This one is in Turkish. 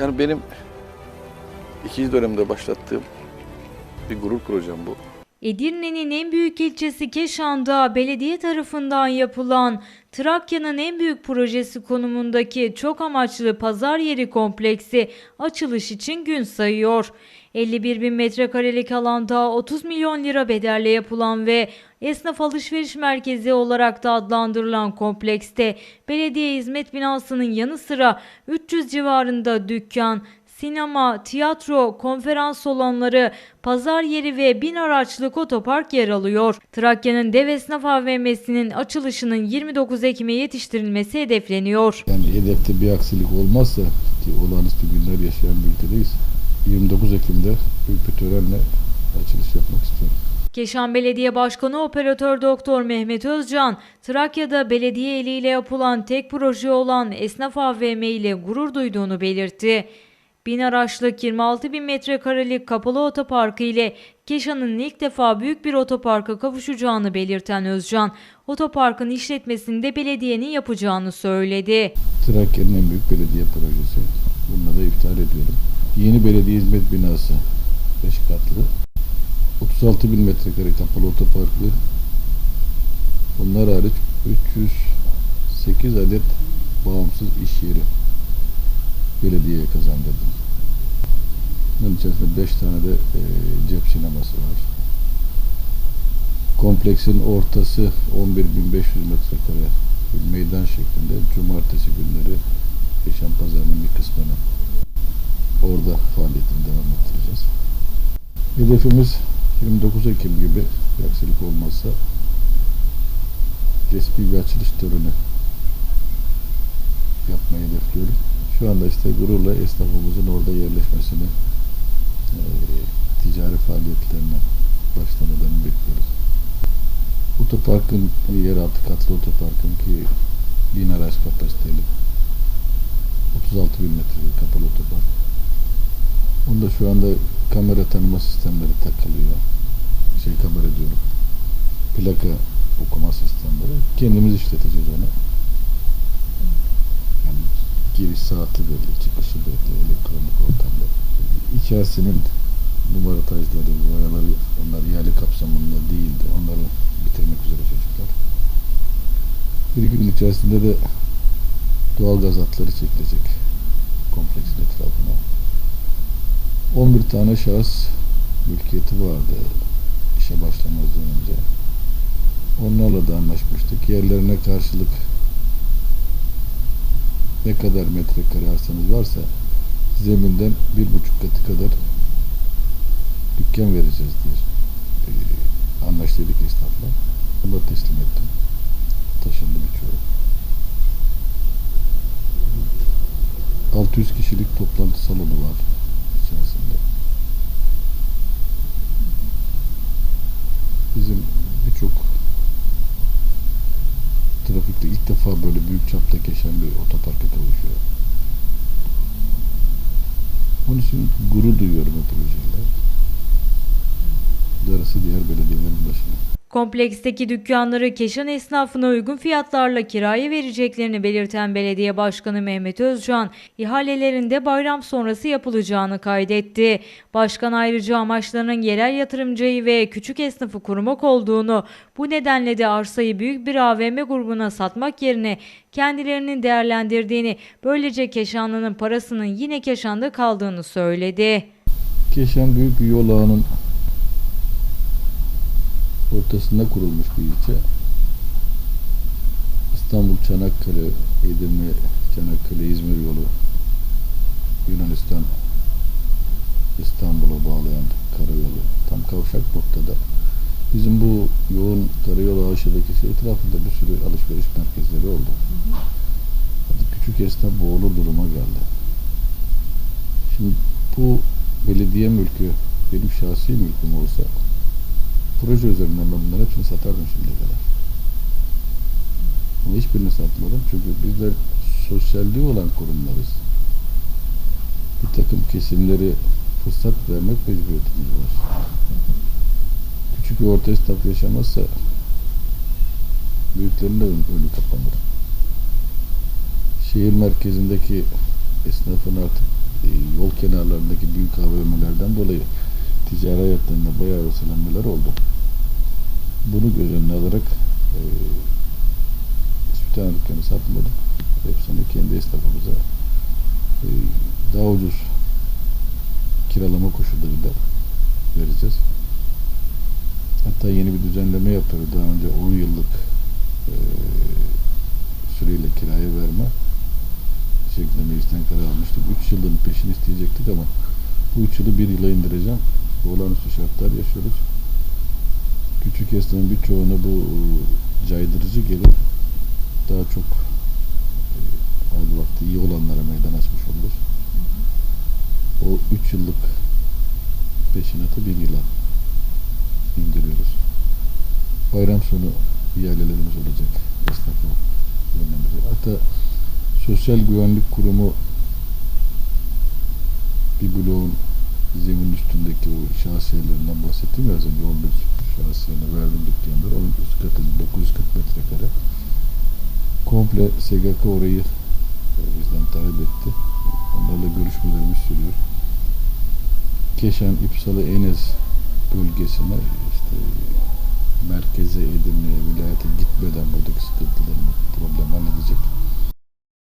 Yani benim ikinci dönemde başlattığım bir gurur projem bu. Edirne'nin en büyük ilçesi Keşan'da belediye tarafından yapılan Trakya'nın en büyük projesi konumundaki çok amaçlı pazar yeri kompleksi açılış için gün sayıyor. 51 bin metrekarelik alanda 30 milyon lira bedelle yapılan ve esnaf alışveriş merkezi olarak da adlandırılan komplekste belediye hizmet binasının yanı sıra 300 civarında dükkan, sinema, tiyatro, konferans salonları, pazar yeri ve bin araçlık otopark yer alıyor. Trakya'nın dev esnaf AVM'sinin açılışının 29 Ekim'e yetiştirilmesi hedefleniyor. Yani hedefte bir aksilik olmazsa ki olağanüstü günler yaşayan bir ülkedeyiz. 29 Ekim'de büyük bir törenle açılış yapmak istiyorum. Keşan Belediye Başkanı Operatör Doktor Mehmet Özcan, Trakya'da belediye eliyle yapılan tek proje olan Esnaf AVM ile gurur duyduğunu belirtti. Bin araçlık 26 bin metrekarelik kapalı otoparkı ile Keşan'ın ilk defa büyük bir otoparka kavuşacağını belirten Özcan, otoparkın işletmesinde belediyenin yapacağını söyledi. Trakya'nın en büyük belediye projesi. Bununla da iftihar ediyorum. Yeni belediye hizmet binası 5 katlı. 36 bin metrekare kapalı otoparklı. Bunlar hariç 308 adet bağımsız iş yeri belediyeye kazandırdım. Bunun içerisinde 5 tane de e, cep sineması var. Kompleksin ortası 11.500 metrekare meydan şeklinde. Cumartesi günleri Yaşam Pazarı'nın bir kısmını orada faaliyetini devam ettireceğiz. Hedefimiz 29 Ekim gibi bir aksilik olmazsa resmi bir açılış töreni yapmayı hedefliyorum. Şu anda işte gururla esnafımızın orada yerleşmesini, eee, ticari faaliyetlerine başlamalarını bekliyoruz. Otoparkın, yeraltı katlı otoparkın ki bin araç kapasiteli 36 bin metrelik kapalı otopark. Onda şu anda kamera tanıma sistemleri takılıyor. Şey kamera diyorum. Plaka okuma sistemleri. Kendimiz işleteceğiz onu. Yani giriş saati belli, çıkışı belli, elektronik ortamda. İçerisinin numara tacları, boyaları, onlar ihale kapsamında değildi. Onları bitirmek üzere çocuklar. Bir gün içerisinde de doğal gaz hatları çekilecek kompleksin etrafına. 11 tane şahıs mülkiyeti vardı işe başlamazdan önce. Onlarla da anlaşmıştık. Yerlerine karşılık ne kadar metrekare arsanız varsa zeminden bir buçuk katı kadar dükkan vereceğiz diye e, anlaştık esnafla. Onları teslim ettim. Taşındı birçoğu. 600 kişilik toplantı salonu var içerisinde. Bizim birçok trafikte ilk defa böyle büyük çapta geçen bir otoparka kavuşuyor. Onun için gurur duyuyorum bu projeyle. Darısı diğer belediyelerin başına. Kompleksteki dükkanları Keşan esnafına uygun fiyatlarla kiraya vereceklerini belirten Belediye Başkanı Mehmet Özcan, ihalelerinde bayram sonrası yapılacağını kaydetti. Başkan ayrıca amaçlarının yerel yatırımcıyı ve küçük esnafı korumak olduğunu, bu nedenle de arsayı büyük bir AVM grubuna satmak yerine kendilerinin değerlendirdiğini, böylece Keşanlı'nın parasının yine Keşan'da kaldığını söyledi. Keşan büyük bir yol ağının ortasında kurulmuş bir ilçe. İstanbul, Çanakkale, Edirne, Çanakkale, İzmir yolu, Yunanistan, İstanbul'a bağlayan karayolu tam kavşak noktada. Bizim bu yoğun karayolu ağı şebekesi etrafında bir sürü alışveriş merkezleri oldu. Hadi küçük esnaf boğulur duruma geldi. Şimdi bu belediye mülkü benim şahsi mülküm olsa proje üzerinden ben bunların hepsini satardım şimdiye kadar. Ama hiçbirini satmadım çünkü bizler sosyalliği olan kurumlarız. Bir takım kesimleri fırsat vermek mecburiyetimiz var. Küçük ve orta esnaf yaşamazsa büyüklerin de önü, kapanır. Şehir merkezindeki esnafın artık e, yol kenarlarındaki büyük AVM'lerden dolayı ticari hayatlarında bayağı örselenmeler oldu. Bunu göz önüne alarak e, hiçbir tane dükkanı satmadık. Hepsini kendi esnafımıza e, daha ucuz kiralama koşullarıyla vereceğiz. Hatta yeni bir düzenleme yapıyoruz. Daha önce 10 yıllık e, süreyle kiraya verme şeklinde meclisten karar almıştık. 3 yılın peşini isteyecektik ama bu 3 yılı 1 yıla indireceğim. Olağanüstü şartlar yaşıyoruz. Küçük esnafın birçoğuna bu e, caydırıcı gelir. Daha çok e, hal vakti iyi olanlara meydan açmış oluruz. O 3 yıllık peşinatı 1 yıla indiriyoruz. Bayram sonu ihalelerimiz olacak esnafa yönlendiriyor. Hatta Sosyal Güvenlik Kurumu bir bloğun zemin üstündeki o şahsiyelerinden bahsettim ya az önce 11 şahsiyene verdim dükkanları. Onun üst katı 940 metrekare. Komple SGK orayı e, bizden talep etti. Onlarla görüşmelerimiz sürüyor. Keşan, İpsalı, Enes bölgesine işte merkeze Edirne'ye, vilayete gitmeden buradaki sıkıntılarını problem halledecek